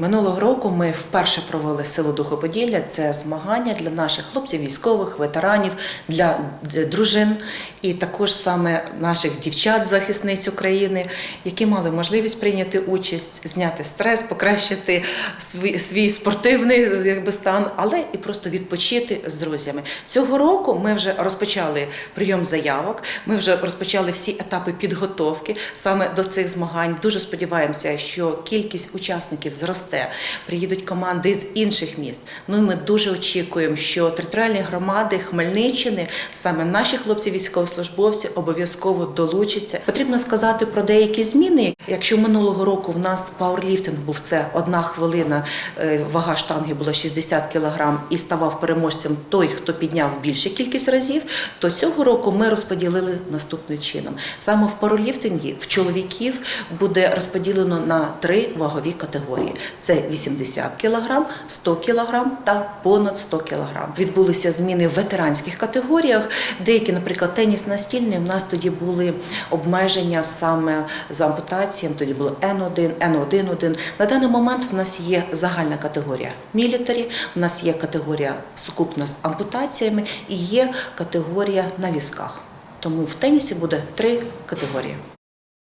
Минулого року ми вперше провели силу духу Поділля. Це змагання для наших хлопців, військових, ветеранів, для дружин і також саме наших дівчат, захисниць України, які мали можливість прийняти участь, зняти стрес, покращити свій, свій спортивний якби, стан, але і просто відпочити з друзями. Цього року ми вже розпочали прийом заявок. Ми вже розпочали всі етапи підготовки саме до цих змагань. Дуже сподіваємося, що кількість учасників зросте. Приїдуть команди з інших міст. Ну і ми дуже очікуємо, що територіальні громади Хмельниччини, саме наші хлопці військовослужбовці, обов'язково долучаться. Потрібно сказати про деякі зміни. Якщо минулого року в нас пауерліфтинг був це одна хвилина, е, вага штанги була 60 кг і ставав переможцем той, хто підняв більшу кількість разів, то цього року ми розподілили наступним чином. Саме в пауерліфтингі в чоловіків буде розподілено на три вагові категорії: це 80 кг, 100 кг та понад 100 кг. Відбулися зміни в ветеранських категоріях. Деякі, наприклад, теніс настільний. У нас тоді були обмеження саме з ампутацією. Тоді було Н1, Н1-1. На даний момент в нас є загальна категорія мілітарі, в нас є категорія сукупна з ампутаціями і є категорія на візках. Тому в тенісі буде три категорії.